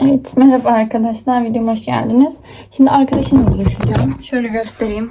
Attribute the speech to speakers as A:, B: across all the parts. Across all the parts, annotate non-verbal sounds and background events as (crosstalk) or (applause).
A: Evet, merhaba arkadaşlar. Videoma hoş geldiniz. Şimdi arkadaşımla buluşacağım. Şöyle göstereyim.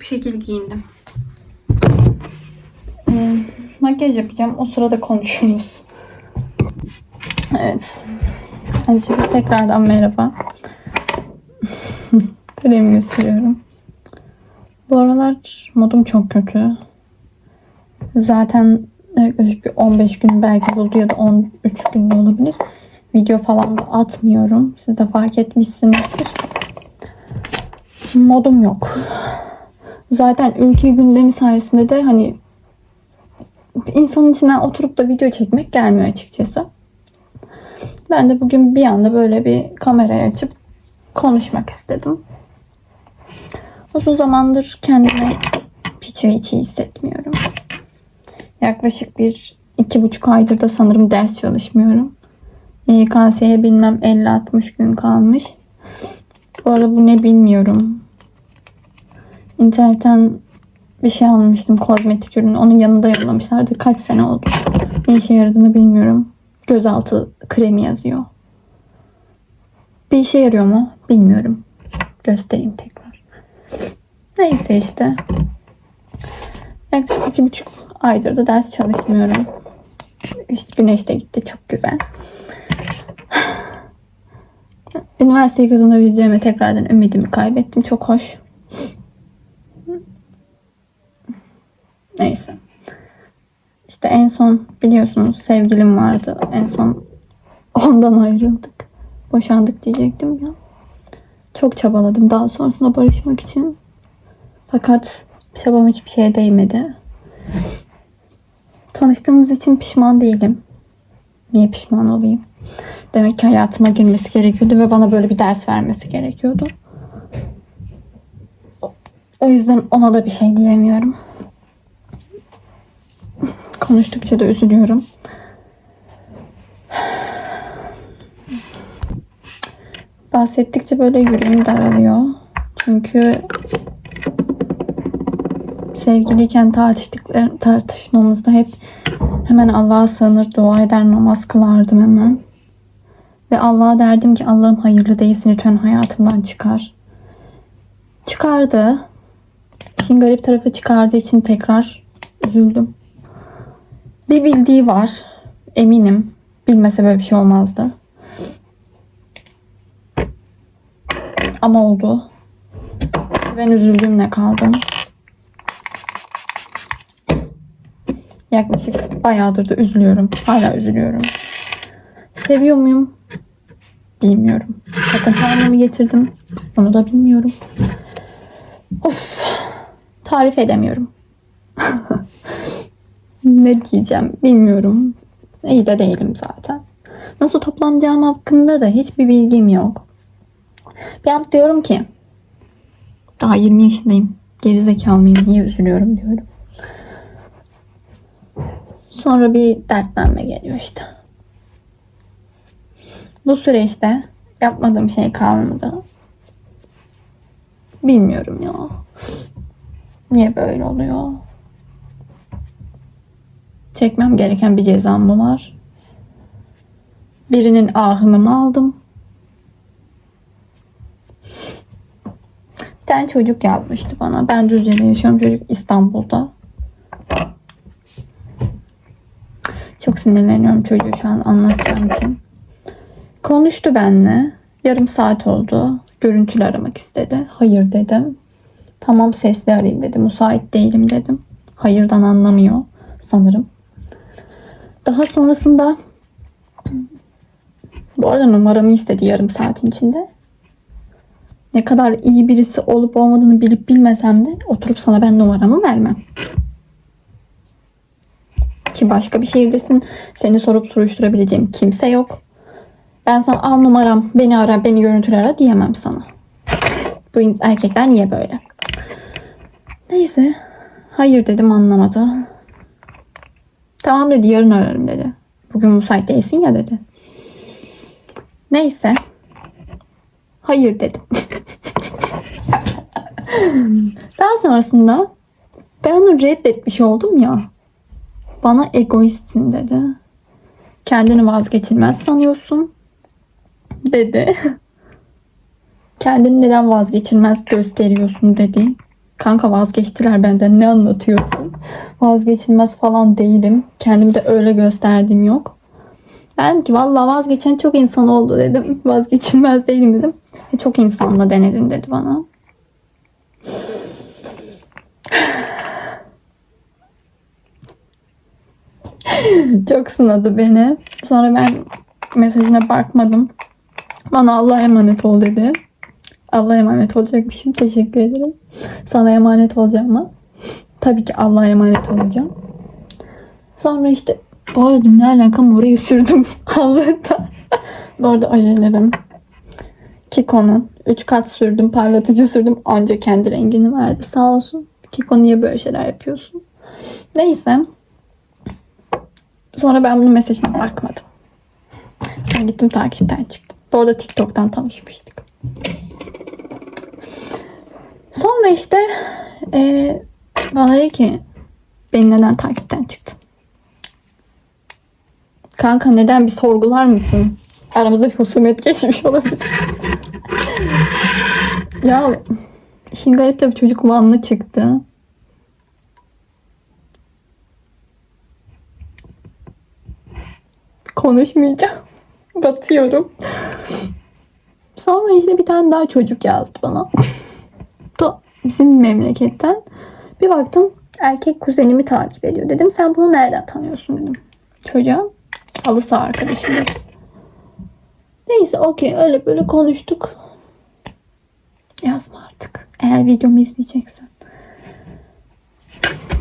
A: Bu şekilde giyindim. Ee, makyaj yapacağım. O sırada konuşuruz. Evet. Öncelikle tekrardan merhaba. (laughs) Kremimi sürüyorum. Bu aralar modum çok kötü. Zaten yaklaşık bir 15 gün belki buldu ya da 13 gün olabilir. Video falan da atmıyorum. Siz de fark etmişsinizdir. Modum yok. Zaten ülke gündemi sayesinde de hani insanın içinden oturup da video çekmek gelmiyor açıkçası. Ben de bugün bir anda böyle bir kamerayı açıp konuşmak istedim. Uzun zamandır kendimi hiç ve hiç iyi hissetmiyorum. Yaklaşık bir iki buçuk aydır da sanırım ders çalışmıyorum. YKS'ye bilmem 50-60 gün kalmış. Bu arada bu ne bilmiyorum. İnternetten bir şey almıştım kozmetik ürün. Onun yanında yollamışlardı. Kaç sene oldu. Ne işe yaradığını bilmiyorum. Gözaltı kremi yazıyor. Bir işe yarıyor mu? Bilmiyorum. Göstereyim tekrar. Neyse işte. Yaklaşık iki buçuk aydır da ders çalışmıyorum. Güneş de gitti. Çok güzel. Üniversiteyi kazanabileceğime tekrardan ümidimi kaybettim. Çok hoş. Neyse. İşte en son biliyorsunuz sevgilim vardı. En son ondan ayrıldık. Boşandık diyecektim ya. Çok çabaladım daha sonrasında barışmak için. Fakat çabam hiçbir şeye değmedi. Tanıştığımız için pişman değilim. Niye pişman olayım? Demek ki hayatıma girmesi gerekiyordu ve bana böyle bir ders vermesi gerekiyordu. O yüzden ona da bir şey diyemiyorum. Konuştukça da üzülüyorum. Bahsettikçe böyle yüreğim daralıyor. Çünkü sevgiliyken tartıştıkları tartışmamızda hep hemen Allah'a sığınır, dua eder, namaz kılardım hemen. Ve Allah'a derdim ki Allah'ım hayırlı değilsin lütfen hayatımdan çıkar. Çıkardı. İşin garip tarafı çıkardığı için tekrar üzüldüm. Bir bildiği var. Eminim. Bilmese böyle bir şey olmazdı. Ama oldu. Ben üzüldüğümle kaldım. Yaklaşık bayağıdır da üzülüyorum. Hala üzülüyorum. Seviyor muyum? Bilmiyorum. Bakın hanımı getirdim. Onu da bilmiyorum. Of. Tarif edemiyorum. (laughs) ne diyeceğim bilmiyorum. İyi de değilim zaten. Nasıl toplanacağım hakkında da hiçbir bilgim yok. Bir an diyorum ki daha 20 yaşındayım. Geri zekalı mıyım? Niye üzülüyorum diyorum. Sonra bir dertlenme geliyor işte. Bu süreçte yapmadığım şey kalmadı. Bilmiyorum ya. Niye böyle oluyor? Çekmem gereken bir cezam mı var? Birinin ahını mı aldım? Bir tane çocuk yazmıştı bana. Ben Düzce'de yaşıyorum. Çocuk İstanbul'da. Çok sinirleniyorum çocuğu şu an anlatacağım için. Konuştu benimle. Yarım saat oldu. Görüntülü aramak istedi. Hayır dedim. Tamam sesli arayayım dedim. Müsait değilim dedim. Hayırdan anlamıyor sanırım. Daha sonrasında bu arada numaramı istedi yarım saatin içinde. Ne kadar iyi birisi olup olmadığını bilip bilmesem de oturup sana ben numaramı vermem. Ki başka bir şehirdesin. Seni sorup soruşturabileceğim kimse yok. Ben sana al numaram beni ara beni görüntülü ara diyemem sana. Bu erkekler niye böyle? Neyse. Hayır dedim anlamadı. Tamam dedi yarın ararım dedi. Bugün müsait değilsin ya dedi. Neyse. Hayır dedim. (laughs) Daha sonrasında ben onu reddetmiş oldum ya. Bana egoistsin dedi. Kendini vazgeçilmez sanıyorsun. Dedi. Kendini neden vazgeçilmez gösteriyorsun dedi. Kanka vazgeçtiler benden ne anlatıyorsun? Vazgeçilmez falan değilim. Kendimi de öyle gösterdiğim yok. Ben ki vallahi vazgeçen çok insan oldu dedim. (laughs) Vazgeçilmez değilim dedim. E, çok insanla denedin dedi bana. (laughs) çok sınadı beni. Sonra ben mesajına bakmadım. Bana Allah'a emanet ol dedi. Allah'a emanet olacakmışım. Teşekkür ederim. Sana emanet olacağım. Tabii ki Allah'a emanet olacağım. Sonra işte bu arada ne alakam orayı sürdüm (laughs) Allah'tan. bu arada ojelerim. Kiko'nun 3 kat sürdüm, parlatıcı sürdüm. Anca kendi rengini verdi. Sağ olsun. Kiko niye böyle şeyler yapıyorsun? Neyse. Sonra ben bunun mesajına bakmadım. Ben gittim takipten çıktım. Bu arada TikTok'tan tanışmıştık. Sonra işte eee bana dedi ki beni neden takipten çıktın? Kanka neden bir sorgular mısın? Aramızda bir husumet geçmiş olabilir. (laughs) ya işin garip de bir çocuk Vanlı çıktı. Konuşmayacağım. (laughs) Batıyorum. İşte bir tane daha çocuk yazdı bana. (laughs) da bizim memleketten. Bir baktım erkek kuzenimi takip ediyor. Dedim sen bunu nereden tanıyorsun dedim. Çocuğa halı saha arkadaşım dedi. Neyse okey öyle böyle konuştuk. Yazma artık. Eğer videomu izleyeceksen.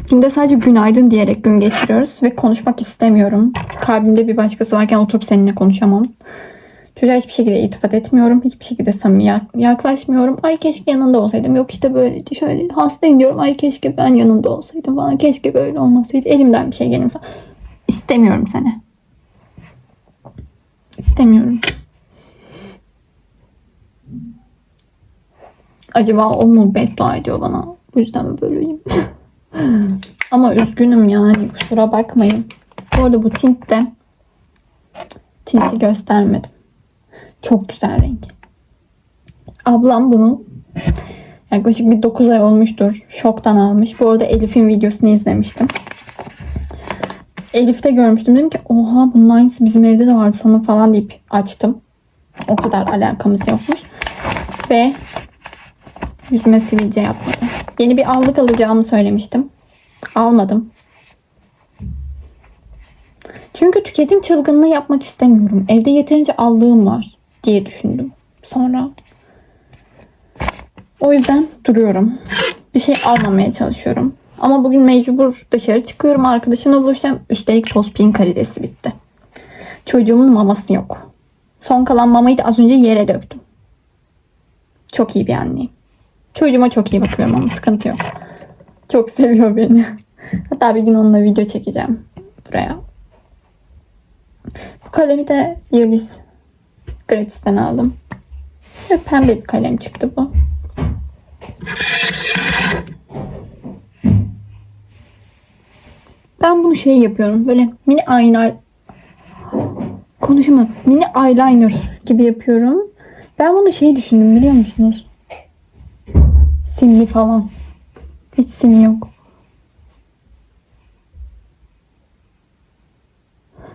A: Günde sadece günaydın diyerek gün geçiriyoruz ve konuşmak istemiyorum. Kalbimde bir başkası varken oturup seninle konuşamam. Çocuğa hiçbir şekilde iltifat etmiyorum. Hiçbir şekilde samimi yak- yaklaşmıyorum. Ay keşke yanında olsaydım. Yok işte böyleydi şöyle. Hastayım diyorum. Ay keşke ben yanında olsaydım falan. Keşke böyle olmasaydı. Elimden bir şey gelir falan. İstemiyorum seni. İstemiyorum. Acaba o mu beddua ediyor bana? Bu yüzden mi böyleyim? (laughs) Ama üzgünüm yani. Kusura bakmayın. Bu arada bu tint de tinti göstermedim. Çok güzel renk. Ablam bunu yaklaşık bir 9 ay olmuştur. Şoktan almış. Bu arada Elif'in videosunu izlemiştim. Elif'te görmüştüm. Dedim ki oha bunun aynısı bizim evde de vardı sana falan deyip açtım. O kadar alakamız yokmuş. Ve yüzüme sivilce yapmadı. Yeni bir allık alacağımı söylemiştim. Almadım. Çünkü tüketim çılgınlığı yapmak istemiyorum. Evde yeterince allığım var diye düşündüm. Sonra o yüzden duruyorum. Bir şey almamaya çalışıyorum. Ama bugün mecbur dışarı çıkıyorum. Arkadaşımla buluşacağım. Üstelik tospin karidesi bitti. Çocuğumun maması yok. Son kalan mamayı da az önce yere döktüm. Çok iyi bir anneyim. Çocuğuma çok iyi bakıyorum ama sıkıntı yok. Çok seviyor beni. (laughs) Hatta bir gün onunla video çekeceğim buraya. Bu kalemi de Iris Gratis'ten aldım. Ve pembe bir kalem çıktı bu. Ben bunu şey yapıyorum. Böyle mini eyeliner konuşamam. Mini eyeliner gibi yapıyorum. Ben bunu şey düşündüm biliyor musunuz? Simli falan. Hiç simi yok.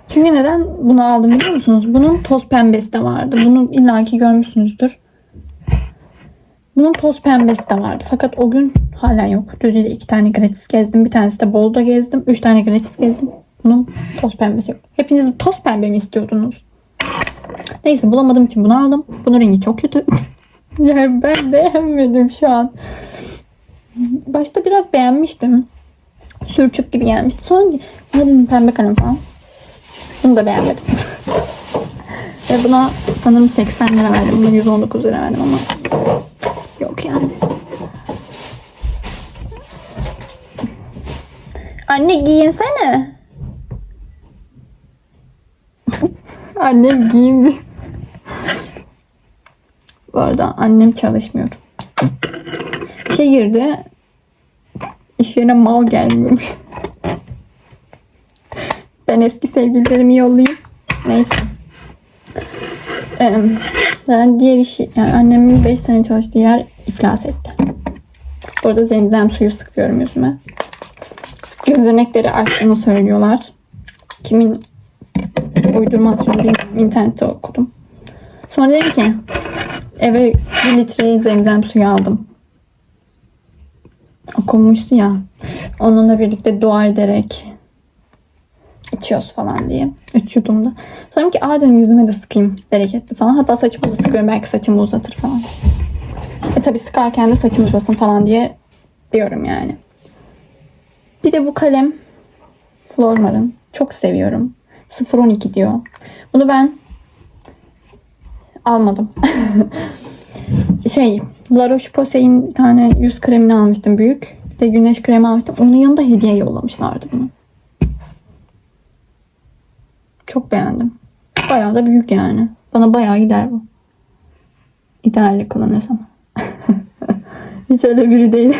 A: Çünkü neden bunu aldım biliyor musunuz? Bunun toz pembesi de vardı. Bunu illaki görmüşsünüzdür. Bunun toz pembesi de vardı. Fakat o gün hala yok. Düzce'de iki tane gratis gezdim. Bir tanesi de Bolu'da gezdim. Üç tane gratis gezdim. Bunun toz pembesi yok. Hepiniz toz pembe mi istiyordunuz? Neyse bulamadığım için bunu aldım. Bunun rengi çok kötü. (laughs) yani ben beğenmedim şu an. Başta biraz beğenmiştim. Sürçük gibi gelmişti. Sonra ne dedim pembe kalem falan. Bunu da beğenmedim. Ve buna sanırım 80 lira verdim. Buna 119 lira verdim ama yok yani. Anne giyinsene. (laughs) Annem giyinmiyor. Bu arada annem çalışmıyor. İşe girdi. İş yerine mal gelmiyormuş. Ben eski sevgililerimi yollayayım. Neyse. Zaten diğer işi yani annemin 5 sene çalıştığı yer iflas etti. Orada zemzem suyu sıkıyorum yüzüme. Gözenekleri arttığını söylüyorlar. Kimin uydurmasını bilmiyorum. İnternette okudum. Sonra dedim ki eve bir litre zemzem suyu aldım. Okunmuştu ya. Onunla birlikte dua ederek içiyoruz falan diye. Üç yudumda. Sonra ki aa dedim yüzüme de sıkayım bereketli falan. Hatta saçıma da sıkıyorum belki saçımı uzatır falan. E tabi sıkarken de saçım uzasın falan diye diyorum yani. Bir de bu kalem Flormar'ın. Çok seviyorum. 012 diyor. Bunu ben almadım. (laughs) şey La Roche-Posay'in bir tane yüz kremini almıştım büyük. Bir de güneş kremi almıştım. Onun yanında hediye yollamışlardı bunu. Beğendim. Bayağı da büyük yani. Bana bayağı gider bu. İdealli kullanırsam. (laughs) Hiç öyle biri değil.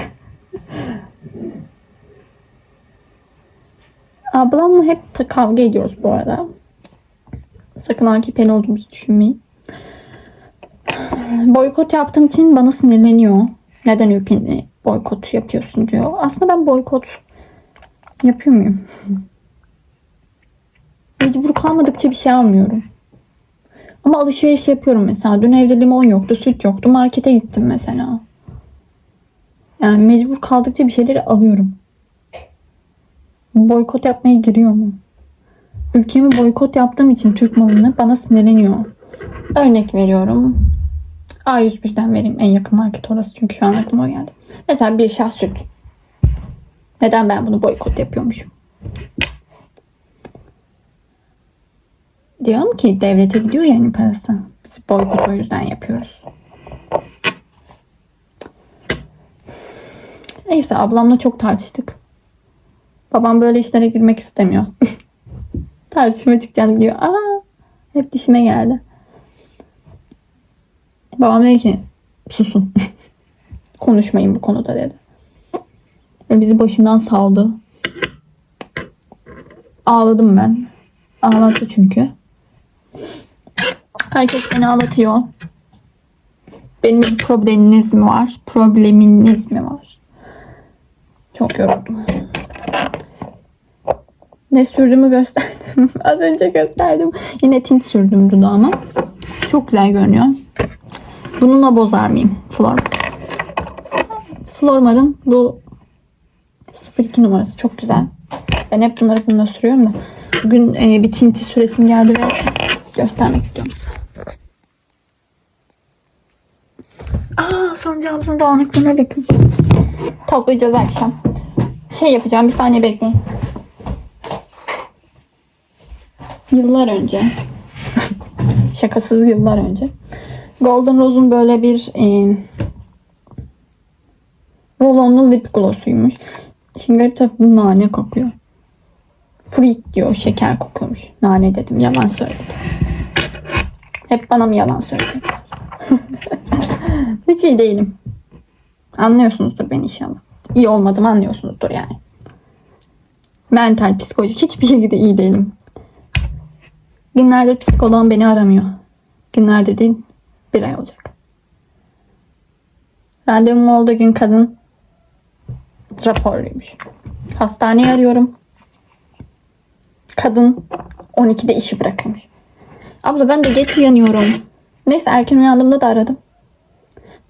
A: Ablamla hep kavga ediyoruz bu arada. Sakın AKP'li olduğumuzu düşünmeyin. Boykot yaptığım için bana sinirleniyor. Neden ülkeni boykot yapıyorsun diyor. Aslında ben boykot yapıyor muyum? (laughs) Mecbur kalmadıkça bir şey almıyorum. Ama alışveriş yapıyorum mesela. Dün evde limon yoktu, süt yoktu. Markete gittim mesela. Yani mecbur kaldıkça bir şeyleri alıyorum. Boykot yapmaya giriyor mu? Ülkemi boykot yaptığım için Türk malını bana sinirleniyor. Örnek veriyorum. A101'den vereyim. En yakın market orası çünkü şu an aklıma geldi. Mesela bir şah süt. Neden ben bunu boykot yapıyormuşum? Diyorum ki devlete gidiyor yani parası. Biz boykot o yüzden yapıyoruz. Neyse ablamla çok tartıştık. Babam böyle işlere girmek istemiyor. (laughs) Tartışma çıkacağını biliyor. Aa, hep dişime geldi. Babam dedi ki susun. (laughs) Konuşmayın bu konuda dedi. Ve bizi başından saldı. Ağladım ben. Ağlattı çünkü. Herkes beni ağlatıyor. Benim bir probleminiz mi var? Probleminiz mi var? Çok yoruldum. Ne sürdüğümü gösterdim. (laughs) Az önce gösterdim. Yine tint sürdüm dudağıma. Çok güzel görünüyor. Bununla bozar mıyım? Flor. Flormar'ın bu 02 numarası çok güzel. Ben hep bunları bununla sürüyorum da. Bugün e, bir tinti süresim geldi ve göstermek istiyorum size. Aa sancağımızın dağınıklığına bakın. Toplayacağız akşam. Şey yapacağım bir saniye bekleyin. Yıllar önce (laughs) şakasız yıllar önce Golden Rose'un böyle bir e, rolonlu lip glossuymuş. Şimdi garip tarafı bu nane kokuyor. Fruit diyor şeker kokuyormuş. Nane dedim yalan söyledim. Hep bana mı yalan söyleyecekler? Hiç iyi değilim. Anlıyorsunuzdur beni inşallah. İyi olmadım anlıyorsunuzdur yani. Mental, psikolojik hiçbir şekilde iyi değilim. Günlerdir psikoloğum beni aramıyor. Günlerdir değil bir ay olacak. Randevum olduğu gün kadın raporluymuş. Hastaneyi arıyorum. Kadın 12'de işi bırakıyormuş. Abla ben de geç uyanıyorum. Neyse erken uyandığımda da aradım.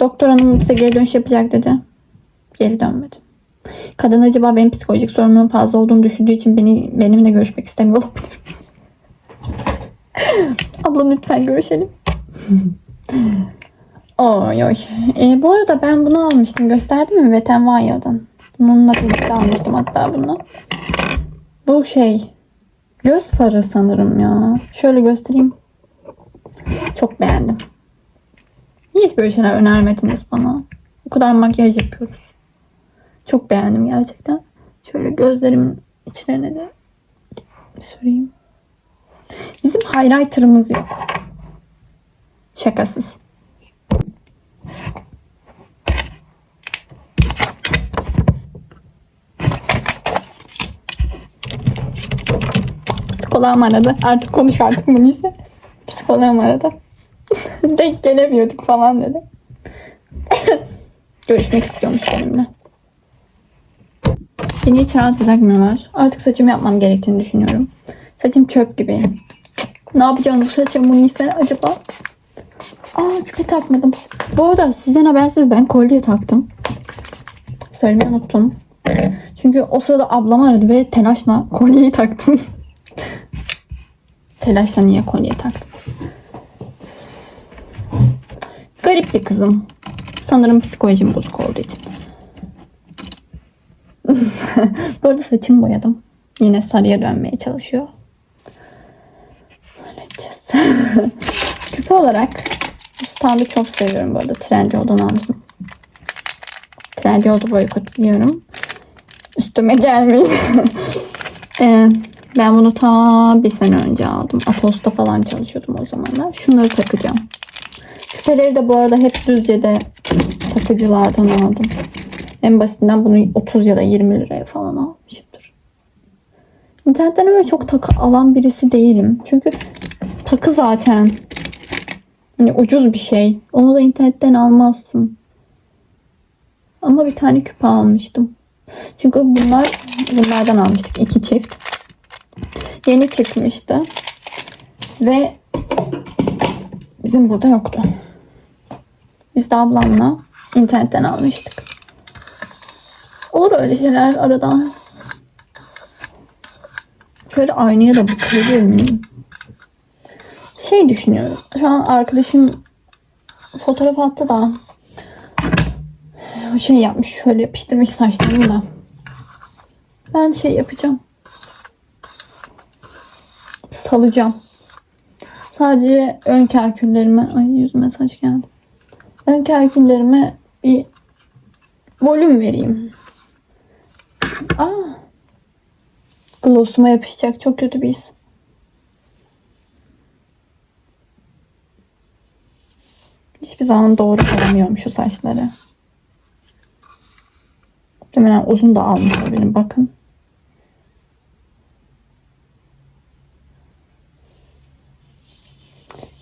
A: Doktor hanım size geri dönüş yapacak dedi. Geri dönmedi. Kadın acaba benim psikolojik sorunumun fazla olduğunu düşündüğü için beni benimle görüşmek istemiyor olabilir. (laughs) Abla lütfen görüşelim. (laughs) oy oy. E, bu arada ben bunu almıştım. Gösterdim mi? Vetenvaya'dan. Bununla birlikte almıştım hatta bunu. Bu şey göz farı sanırım ya. Şöyle göstereyim. Çok beğendim. Niye hiç böyle şeyler önermediniz bana? O kadar makyaj yapıyoruz. Çok beğendim gerçekten. Şöyle gözlerimin içlerine de süreyim. Bizim highlighter'ımız yok. Şakasız. Psikologum aradı. Artık konuş artık bunu Psikologum aradı. (laughs) Denk gelemiyorduk falan dedi. Görüşmek istiyormuş benimle. Beni hiç rahat bırakmıyorlar. Artık saçımı yapmam gerektiğini düşünüyorum. Saçım çöp gibi. Ne yapacağım bu saçımı ise acaba? Aa küpe takmadım. Bu arada sizden habersiz ben kolye taktım. Söylemeyi unuttum. Çünkü o sırada ablam aradı ve telaşla kolyeyi taktım. (laughs) telaşla niye kolye taktım? Garip bir kızım. Sanırım psikolojim bozuk olduğu için. (laughs) Bu arada saçımı boyadım. Yine sarıya dönmeye çalışıyor. Halledeceğiz. (laughs) Küpe olarak bu çok seviyorum bu arada. Trendyol'dan almıştım. Trendyol'da boykotluyorum. Üstüme gelmeyin. (laughs) Ee, ben bunu ta bir sene önce aldım. Atos'ta falan çalışıyordum o zamanlar. Şunları takacağım. Küpeleri de bu arada hep Düzce'de takıcılardan aldım. En basitinden bunu 30 ya da 20 liraya falan almışımdır. İnternetten öyle çok takı alan birisi değilim. Çünkü takı zaten hani ucuz bir şey. Onu da internetten almazsın. Ama bir tane küpe almıştım. Çünkü bunlar bunlardan almıştık iki çift. Yeni çıkmıştı. Ve bizim burada yoktu. Biz de ablamla internetten almıştık. Olur öyle şeyler aradan. Şöyle aynaya da bakabilir miyim? Şey düşünüyorum. Şu an arkadaşım fotoğraf attı da şey yapmış şöyle yapıştırmış saçlarını da. Ben şey yapacağım. Salacağım. Sadece ön kalküllerime ay yüzüme saç geldi. Ön kalküllerime bir volüm vereyim. Aa. Glossuma yapışacak. Çok kötü bir his. Hiçbir zaman doğru taramıyorum şu saçları. Muhtemelen uzun da almış olabilirim. Bakın.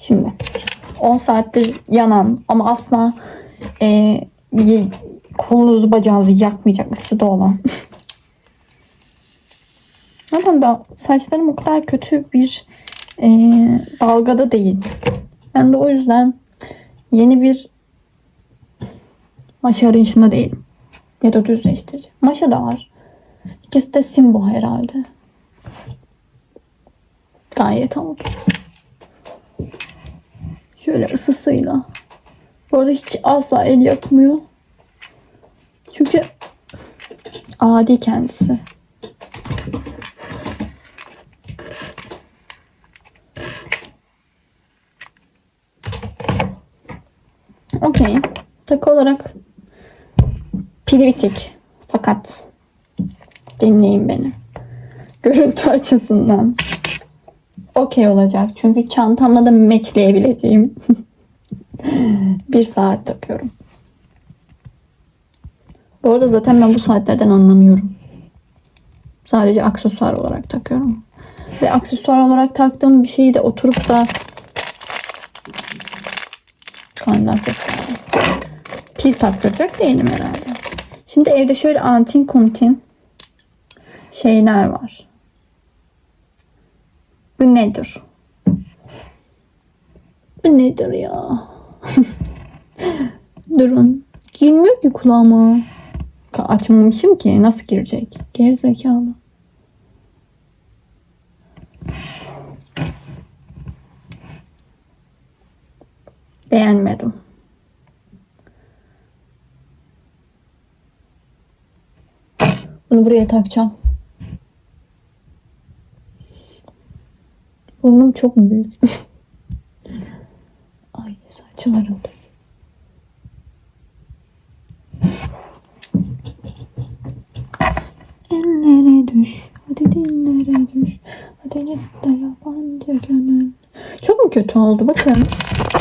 A: Şimdi 10 saattir yanan ama asla e, kolunuzu bacağınızı yakmayacak ısıda olan. (laughs) Zaten da saçlarım o kadar kötü bir e, dalgada değil. Ben de o yüzden yeni bir maşa arayışında değilim. Ya da düzleştirici. Maşa da var. İkisi de Simbo herhalde. Gayet oldu. Şöyle ısısıyla. Bu arada hiç asla el yakmıyor. Çünkü adi kendisi. Okey. Takı olarak pili. Fakat dinleyin beni. Görüntü açısından okey olacak. Çünkü çantamla da matchleyebileceğim (laughs) bir saat takıyorum. Bu arada zaten ben bu saatlerden anlamıyorum. Sadece aksesuar olarak takıyorum. Ve aksesuar olarak taktığım bir şeyi de oturup da. Pil taktıracak değilim herhalde. Şimdi evde şöyle antin kuntin şeyler var. Bu nedir? Bu nedir ya? (laughs) Durun. Girmiyor ki kulağıma. Açmamışım ki. Nasıl girecek? Gerizekalı. Beğenmedim. Bunu buraya takacağım. Burnum çok büyük. (laughs) Ay saçlarım da. Ellere düş. Hadi dillere düş. Hadi git de yabancı gönül. Çok mu kötü oldu? Bakın.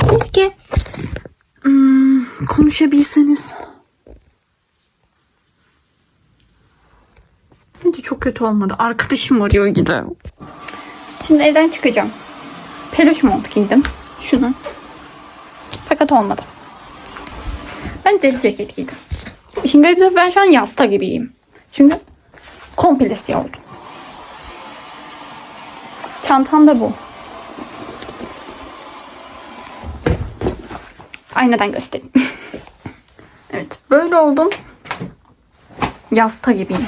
A: Keşke hmm, konuşabilseniz. Bence çok kötü olmadı. Arkadaşım arıyor gidelim. Şimdi evden çıkacağım. Peluş mont giydim. Şunu. Fakat olmadı. Ben deri ceket giydim. İşin garip ben şu an yasta gibiyim. Çünkü komple siyah oldum. Çantam da bu. Aynadan göstereyim. (laughs) evet böyle oldum. Yasta gibiyim.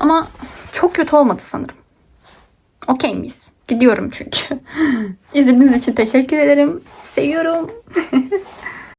A: Ama çok kötü olmadı sanırım. Okey miyiz? Gidiyorum çünkü. (laughs) İzlediğiniz için teşekkür ederim. Seviyorum. (laughs)